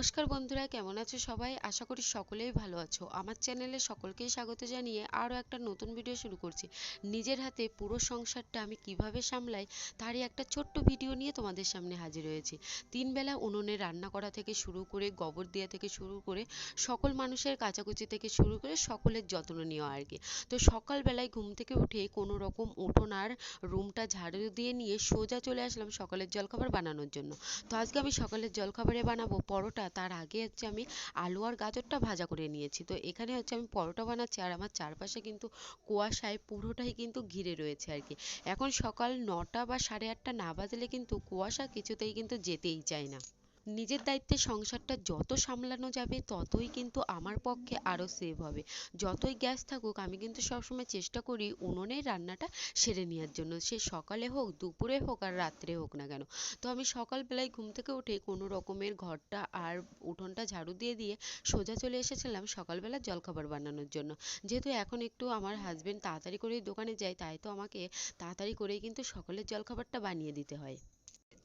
vamos নমস্কার বন্ধুরা, কেমন আছো সবাই? আশা করি সকলেই ভালো আছো। আমার চ্যানেলে সকলকেই স্বাগত জানিয়ে আরও একটা নতুন ভিডিও শুরু করছি। নিজের হাতে পুরো সংসারটা আমি কীভাবে সামলাই তারই একটা ছোট্ট ভিডিও নিয়ে তোমাদের সামনে হাজির হয়েছি। তিন বেলা উনুনে রান্না করা থেকে শুরু করে, গোবর দেওয়া থেকে শুরু করে, সকল মানুষের কাচাকুচি থেকে শুরু করে সকলের যত্ন নেওয়া আর কি। তো সকালবেলায় ঘুম থেকে উঠে কোনো রকম উঠোন আর রুমটা ঝাড়ু দিয়ে নিয়ে সোজা চলে আসলাম সকালের জলখাবার বানানোর জন্য। তো আজকে আমি সকালের জলখাবারে বানাবো পরোটা, তার আগে হচ্ছে আমি আলু আর গাজরটা ভাজা করে নিয়েছি। তো এখানে হচ্ছে আমি পরোটা বানাচ্ছি আর আমার চারপাশে কিন্তু কুয়াশায় পুরোটাই কিন্তু ঘিরে রয়েছে আর কি। এখন সকাল নটা বা সাড়ে আটটা না বাজলে কিন্তু কুয়াশা কিছুতেই কিন্তু যেতেই চায় না। নিজের দায়িত্বে সংসারটা যত সামলানো যাবে, ততই কিন্তু আমার পক্ষে আরও সেভ হবে। যতই গ্যাস থাকুক, আমি কিন্তু সবসময় চেষ্টা করি উনুনেই রান্নাটা সেরে নেওয়ার জন্য। সে সকালে হোক, দুপুরে হোক আর রাত্রে হোক না কেন। তো আমি সকালবেলায় ঘুম থেকে উঠে কোনো রকমের ঘরটা আর উঠোনটা ঝাড়ু দিয়ে দিয়ে সোজা চলে এসেছিলাম সকালবেলা জলখাবার বানানোর জন্য। যেহেতু এখন একটু আমার হাজবেন্ড তাড়াতাড়ি করেই দোকানে যায়, তাই তো আমাকে তাড়াতাড়ি করেই কিন্তু সকালের জলখাবারটা বানিয়ে দিতে হয়।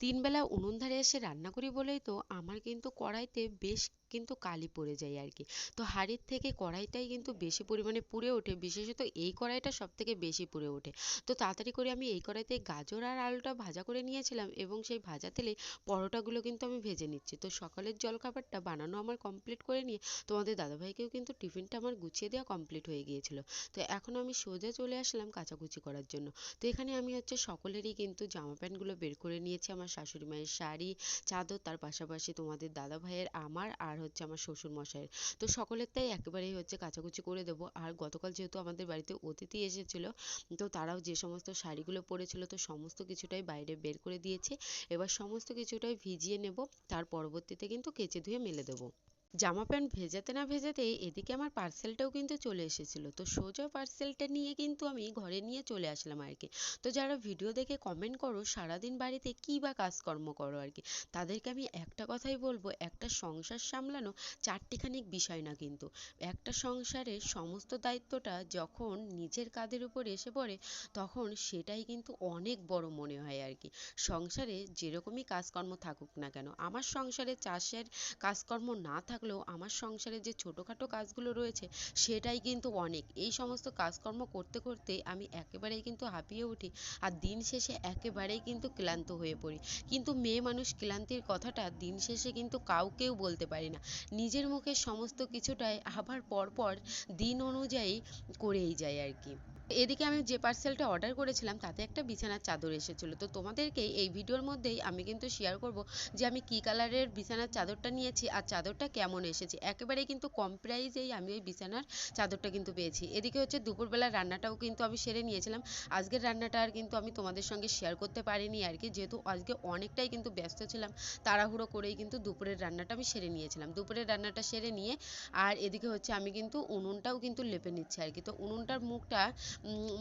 তিন বেলা উনুন ধারে এসে রান্না করি বলেই তো আমার কিন্তু কড়াইতে বেশ কিন্তু কালি পড়ে যায় আর কি তো হাঁড়ির থেকে কড়াইটাই কিন্তু বেশি পরিমাণে পুড়ে ওঠে, বিশেষত এই কড়াইটা সব থেকে বেশি পুড়ে ওঠে। তো তাড়াতাড়ি করে আমি এই কড়াইতে গাজর আর আলুটা ভাজা করে নিয়েছিলাম এবং সেই ভাজা তেলে পরোটাগুলো কিন্তু আমি ভেজে নিচ্ছি। তো সকালের জলখাবারটা বানানো আমার কমপ্লিট করে নিয়ে তোমাদের দাদাভাইকেও কিন্তু টিফিনটা আমার গুছিয়ে দেওয়া কমপ্লিট হয়ে গিয়েছিল। তো এখন আমি সোজা চলে আসলাম কাচাকুচি করার জন্য। তো এখানে আমি হচ্ছে সকলেরই কিন্তু জামা প্যান্টগুলো বের করে নিয়েছি। আমার শাশুড়ি মায়ের শাড়ি, চাদর, তার পাশাপাশি তোমাদের দাদা ভাইয়ের আমার আর হচ্ছে আমার শ্বশুর মশাইয়ের তো সকলের তাই একেবারেই হচ্ছে কাচাকুচি করে দেবো। আর গতকাল যেহেতু আমাদের বাড়িতে অতিথি এসেছিল, তো তারাও যে সমস্ত শাড়িগুলো পরেছিল, তো সমস্ত কিছুটাই বাইরে বের করে দিয়েছে। এবার সমস্ত কিছুটাই ভিজিয়ে নেব, তার পরবর্তীতে কিন্তু কেচে ধুয়ে মেলে দেবো। জামা প্যান্ট ভেজাতে না ভেজাতেই এদিকে আমার পার্সেলটাও কিন্তু চলে এসেছিল। তো সোজা পার্সেলটা নিয়ে কিন্তু আমি ঘরে নিয়ে চলে আসলাম আর কি। তো যারা ভিডিও দেখে কমেন্ট করো, সারাদিন বাড়িতে কী বা কাজকর্ম করো আর কি, তাদেরকে আমি একটা কথাই বলব, একটা সংসার সামলানো চারটিখানি বিষয় না কিন্তু। একটা সংসারের সমস্ত দায়িত্বটা যখন নিজের কাঁধের উপর এসে পড়ে, তখন সেটাই কিন্তু অনেক বড় মনে হয় আর কি। সংসারে যেরকমই কাজকর্ম থাকুক না কেন, আমার সংসারে চাষের কাজকর্ম না থাকলেও আমার সংসারে যে ছোটোখাটো কাজগুলো রয়েছে সেটাই কিন্তু অনেক। এই সমস্ত কাজকর্ম করতে করতে আমি একেবারেই কিন্তু হাঁপিয়ে উঠি আর দিন শেষে একেবারেই কিন্তু ক্লান্ত হয়ে পড়ি। কিন্তু মেয়ে মানুষ ক্লান্তির কথাটা দিন শেষে কিন্তু কাউকেও বলতে পারি না। নিজের মুখে সমস্ত কিছুটাই আবার পরপর দিন অনুযায়ী করেই যাই আর কি। এদিকে আমি যে পার্সেলটা অর্ডার করেছিলাম, তাতে একটা বিছানার চাদর এসেছিল। তো তোমাদেরকে এই ভিডিওর মধ্যেই আমি কিন্তু শেয়ার করব যে আমি কী কালারের বিছানার চাদরটা নিয়েছি আর চাদরটা কেমন এসেছে। একেবারেই কিন্তু কম প্রাইসেই আমি ওই বিছানার চাদরটা কিন্তু পেয়েছি। এদিকে হচ্ছে দুপুরবেলা রান্নাটাও কিন্তু আমি সেরে নিয়েছিলাম। আজকের রান্নাটা আর কিন্তু আমি তোমাদের সঙ্গে শেয়ার করতে পারিনি আর কি, যেহেতু আজকে অনেকটাই কিন্তু ব্যস্ত ছিলাম, তাড়াহুড়ো করেই কিন্তু দুপুরের রান্নাটা আমি সেরে নিয়েছিলাম। দুপুরের রান্নাটা সেরে নিয়ে আর এদিকে হচ্ছে আমি কিন্তু উনুনটাও কিন্তু লেপে নিচ্ছি আর কি। তো উনুনটার মুখটা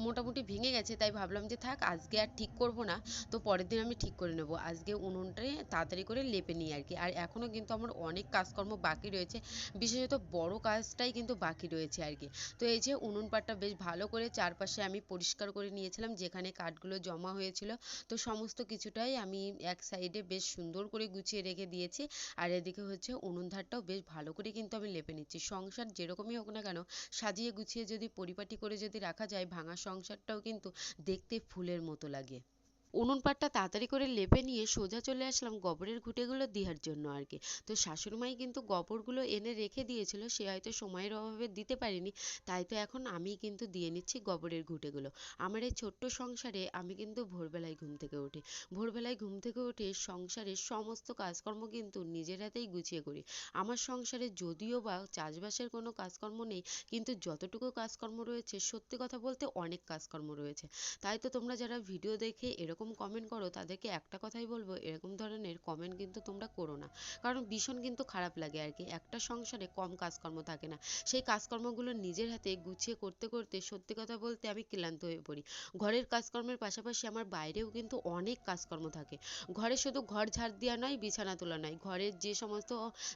মোটামুটি ভেঙে গেছে, তাই ভাবলাম যে থাক, আজকে আর ঠিক করব না, তো পরের দিন আমি ঠিক করে নেব। আজকে উনুনটাই তাড়াতাড়ি করে লেপে নিই আর কি। আর এখনও কিন্তু আমার অনেক কাজকর্ম বাকি রয়েছে, বিশেষত বড় কাজটাই কিন্তু বাকি রয়েছে আর কি। তো এই যে উনুন পাটটা বেশ ভালো করে চারপাশে আমি পরিষ্কার করে নিয়েছিলাম, যেখানে কাঠগুলো জমা হয়েছিল, তো সমস্ত কিছুটাই আমি এক সাইডে বেশ সুন্দর করে গুছিয়ে রেখে দিয়েছি। আর এদিকে হচ্ছে উনুন ধারটাও বেশ ভালো করে কিন্তু আমি লেপে নিচ্ছি। সংসার যেরকমই হোক না কেন, সাজিয়ে গুছিয়ে যদি পরিপাটি করে যদি রাখা যায় ভাঙা সংসারটাও কিন্তু দেখতে ফুলের মতো লাগে। উনুন পাটটা তাড়াতাড়ি করে লেপে নিয়ে সোজা চলে আসলাম গোবরের ঘুঁটেগুলো দেওয়ার জন্য আর কি। তো শাশুড়িমাই কিন্তু গোবরগুলো এনে রেখে দিয়েছিল, সে হয়তো সময়ের অভাবে দিতে পারেনি, তাই তো এখন আমি কিন্তু দিয়ে নিচ্ছি গোবরের ঘুঁটেগুলো। আমার এই ছোট্ট সংসারে আমি কিন্তু ভোরবেলায় ঘুম থেকে উঠি। ভোরবেলায় ঘুম থেকে উঠে সংসারের সমস্ত কাজকর্ম কিন্তু নিজের হাতেই গুছিয়ে করি। আমার সংসারে যদিও বা চাষবাসের কোনো কাজকর্ম নেই, কিন্তু যতটুকু কাজকর্ম রয়েছে, সত্যি কথা বলতে অনেক কাজকর্ম রয়েছে। তাই তো তোমরা যারা ভিডিও দেখে এরকম এরকম কমেন্ট করো, তাদেরকে একটা কথাই বলব, এরকম ধরনের কমেন্ট কিন্তু তোমরা করো না। কারণ ভীষণ কিন্তু খারাপ লাগে আর কি। একটা সংসারে কম কাজকর্ম থাকে না। সেই কাজকর্মগুলো নিজের হাতে গুছিয়ে করতে করতে সত্যি কথা বলতে আমি ক্লান্ত হয়ে পড়ি। ঘরের কাজকর্মের পাশাপাশি আমার বাইরেও কিন্তু অনেক কাজকর্ম থাকে। ঘরে শুধু ঘর ঝাড় দেওয়া নয়, বিছানা তোলা নয়। ঘরের যে সমস্ত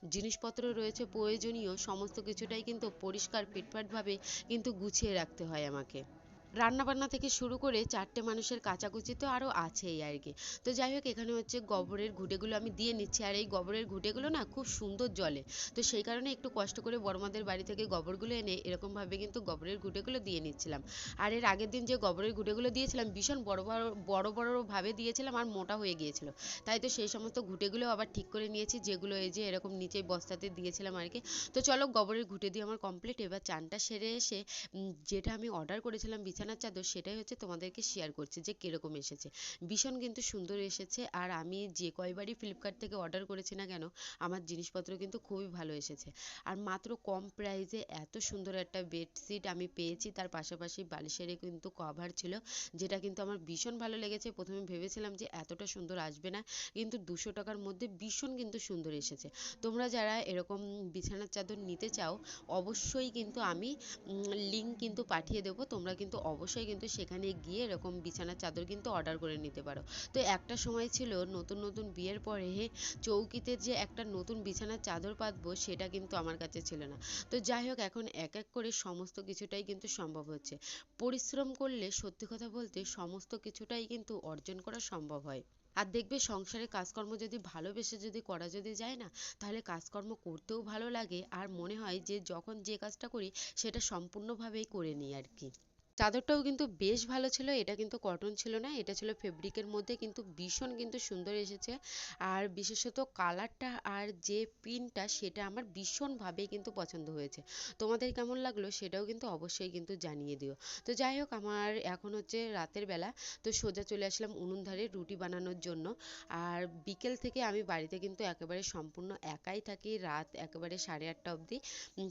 জিনিসপত্র রয়েছে প্রয়োজনীয়, সমস্ত কিছুটাই কিন্তু পরিষ্কার ফিটফাটভাবে কিন্তু গুছিয়ে রাখতে হয় আমাকে। রান্নাবান্না থেকে শুরু করে চারটে মানুষের কাচাকুচি তো আরও আছেই আর কি। তো যাই হোক, এখানে হচ্ছে গোবরের ঘুঁটেগুলো আমি দিয়ে নিচ্ছি। আর এই গোবরের ঘুঁটেগুলো না খুব সুন্দর জলে। তো সেই কারণে একটু কষ্ট করে বড়মাদের বাড়ি থেকে গোবরগুলো এনে এরকমভাবে কিন্তু গোবরের ঘুঁটেগুলো দিয়ে নিচ্ছিলাম। আর এর আগের দিন যে গোবরের ঘুঁটেগুলো দিয়েছিলাম, ভীষণ বড় বড় বড় বড় ভাবে দিয়েছিলাম আর মোটা হয়ে গিয়েছিল। তাই তো সেই সমস্ত ঘুঁটেগুলো আবার ঠিক করে নিয়েছি, যেগুলো এই যে এরকম নিচে বস্তাতে দিয়েছিলাম আর কি। তো চলো গোবরের ঘুঁটে দিয়ে আমার কমপ্লিট এবার চানটা সেরে এসে যেটা আমি অর্ডার করেছিলাম বিছানার চাদর সেটাই হচ্ছে তোমাদেরকে শেয়ার করছি যে কীরকম এসেছে। ভীষণ কিন্তু সুন্দর এসেছে আর আমি যে কয়বারই ফ্লিপকার্ট থেকে অর্ডার করেছি না কেন, আমার জিনিসপত্র কিন্তু খুবই ভালো এসেছে। আর মাত্র কম প্রাইসে এত সুন্দর একটা বেডশিট আমি পেয়েছি, তার পাশাপাশি বালিশেরও কিন্তু কভার ছিল, যেটা কিন্তু আমার ভীষণ ভালো লেগেছে। প্রথমে ভেবেছিলাম যে এতটা সুন্দর আসবে না, কিন্তু দুশো টাকার মধ্যে ভীষণ কিন্তু সুন্দর এসেছে। তোমরা যারা এরকম বিছানার চাদর নিতে চাও, অবশ্যই কিন্তু আমি লিঙ্ক কিন্তু পাঠিয়ে দেবো, তোমরা কিন্তু অবশ্যই কিন্তু সেখানে গিয়ে এরকম বিছানার চাদর কিন্তু অর্ডার করে নিতে পারো। তো একটা সময় ছিল নতুন নতুন বিয়ের পরে চৌকিতে যে একটা নতুন বিছানার চাদর পাতবো সেটা কিন্তু আমার কাছে ছিল না। তো যাই হোক, এখন এক এক করে সমস্ত কিছুটাই কিন্তু সম্ভব হচ্ছে। পরিশ্রম করলে সত্যি কথা বলতে সমস্ত কিছুটাই কিন্তু অর্জন করা সম্ভব হয়। আর দেখবে সংসারে কাজকর্ম যদি ভালোবেসে যদি করা যদি যায় না, তাহলে কাজকর্ম করতেও ভালো লাগে। আর মনে হয় যে যখন যে কাজটা করি, সেটা সম্পূর্ণভাবেই করে নিই আর কি। চাদরটাও কিন্তু বেশ ভালো ছিল, এটা কিন্তু কটন ছিল না, এটা ছিল ফেব্রিকের মধ্যে কিন্তু ভীষণ কিন্তু সুন্দর এসেছে। আর বিশেষত কালারটা আর যে প্রিন্টটা সেটা আমার ভীষণভাবে কিন্তু পছন্দ হয়েছে। তোমাদের কেমন লাগল সেটাও কিন্তু অবশ্যই কিন্তু জানিয়ে দিও। তো যাই হোক, আমার এখন হচ্ছে রাতের বেলা, তো সোজা চলে আসলাম উনুন ধারে রুটি বানানোর জন্য। আর বিকেল থেকে আমি বাড়িতে কিন্তু একেবারে সম্পূর্ণ একাই থাকি, রাত একেবারে সাড়ে আটটা অবধি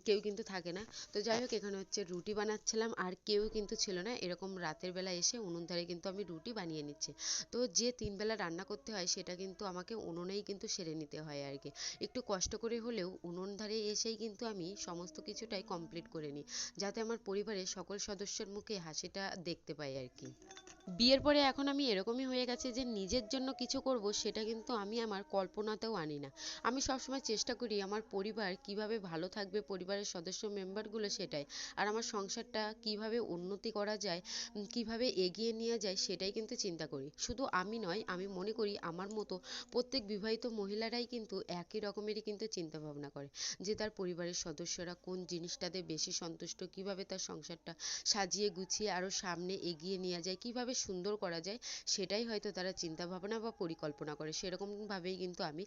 কেউ কিন্তু থাকে না। তো যাই হোক, এখানে হচ্ছে রুটি বানাচ্ছিলাম, আর কেউ কিন্তু ছিল না, এরকম রাতের বেলা এসে উনুন ধারে কিন্তু আমি রুটি বানিয়ে নিচ্ছি। তো যে তিন বেলা রান্না করতে হয় সেটা কিন্তু আমাকে উনুনেই কিন্তু সেরে নিতে হয় আর কি। একটু কষ্ট করে হলেও উনুন ধারে এসেই কিন্তু আমি সমস্ত কিছুটাই কমপ্লিট করে নিই, যাতে আমার পরিবারের সকল সদস্যের মুখে হাসিটা দেখতে পাই আর কি। বিয়ের পরে এখন আমি এরকমই হয়ে গেছে যে নিজের জন্য কিছু করব সেটা কিন্তু আমি আমার কল্পনাতেও আনি না। আমি সবসময় চেষ্টা করি আমার পরিবার কীভাবে ভালো থাকবে, পরিবারের সদস্য মেম্বারগুলো সেটাই, আর আমার সংসারটা কীভাবে উন্নতি করা যায় কীভাবে এগিয়ে নিয়ে যায় সেটাই কিন্তু চিন্তা করি। শুধু আমি নয়, আমি মনে করি আমার মতো প্রত্যেক বিবাহিত মহিলারাই কিন্তু একই রকমেরই কিন্তু চিন্তা ভাবনা করে, যে তার পরিবারের সদস্যরা কোন জিনিসটাতে বেশি সন্তুষ্ট, কীভাবে তার সংসারটা সাজিয়ে গুছিয়ে আরও সামনে এগিয়ে নিয়ে যায়, কীভাবে সুন্দর করা যায়, সেটাই হয়তো তারা চিন্তা ভাবনা বা পরিকল্পনা করে। সেরকমভাবেই কিন্তু আমি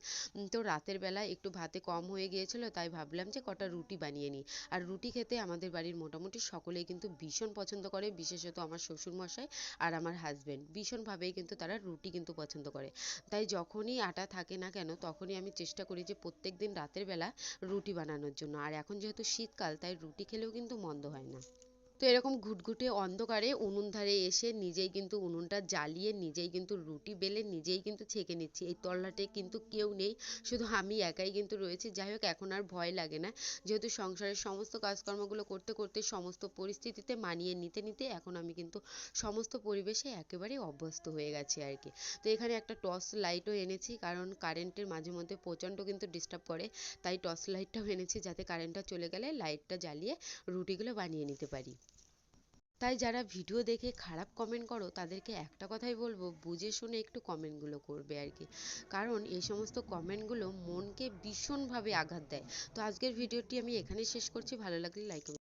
তো রাতের বেলা একটু ভাতে কম হয়ে গিয়েছিল, তাই ভাবলাম যে কটা রুটি বানিয়ে নিই। আর রুটি খেতে আমাদের বাড়ির মোটামুটি সকলেই কিন্তু ভীষণ পছন্দ করে, বিশেষত আমার শ্বশুরমশাই আর আমার হাজব্যান্ড ভীষণভাবেই কিন্তু তারা রুটি কিন্তু পছন্দ করে। তাই যখনই আটা থাকে না কেন, তখনই আমি চেষ্টা করি যে প্রত্যেক দিন রাতের বেলা রুটি বানানোর জন্য। আর এখন যেহেতু শীতকাল, তাই রুটি খেলেও কিন্তু মন্দ হয় না। তো এরকম ঘুটঘুটে অন্ধকারে উনুন ধারে এসে নিজেই কিন্তু উনুনটা জ্বালিয়ে নিজেই কিন্তু রুটি বেলে নিজেই কিন্তু ছেঁকে নিচ্ছি। এই তল্লাটে কিন্তু কেউ নেই, শুধু আমি একাই কিন্তু রয়েছি। যাই হোক, এখন আর ভয় লাগে না। যেহেতু সংসারের সমস্ত কাজকর্মগুলো করতে করতে সমস্ত পরিস্থিতিতে মানিয়ে নিতে নিতে এখন আমি কিন্তু সমস্ত পরিবেশে একেবারে অভ্যস্ত হয়ে গেছি আর কি। তো এখানে একটা টর্চ লাইটও এনেছি, কারণ কারেন্টের মাঝে মধ্যে প্রচণ্ড কিন্তু ডিস্টার্ব করে। তাই টর্চ লাইটটাও এনেছি যাতে কারেন্টটা চলে গেলে লাইটটা জ্বালিয়ে রুটিগুলো বানিয়ে নিতে পারি। তাই যারা ভিডিও দেখে খারাপ কমেন্ট করো, তাদেরকে একটা কথাই বলব, বুঝে শুনে একটু কমেন্টগুলো করবে আর কি কারণ এই সমস্ত কমেন্টগুলো মনকে ভীষণভাবে আঘাত দেয়। তো আজকের ভিডিওটি আমি এখানেই শেষ করছি। ভালো লাগলে লাইক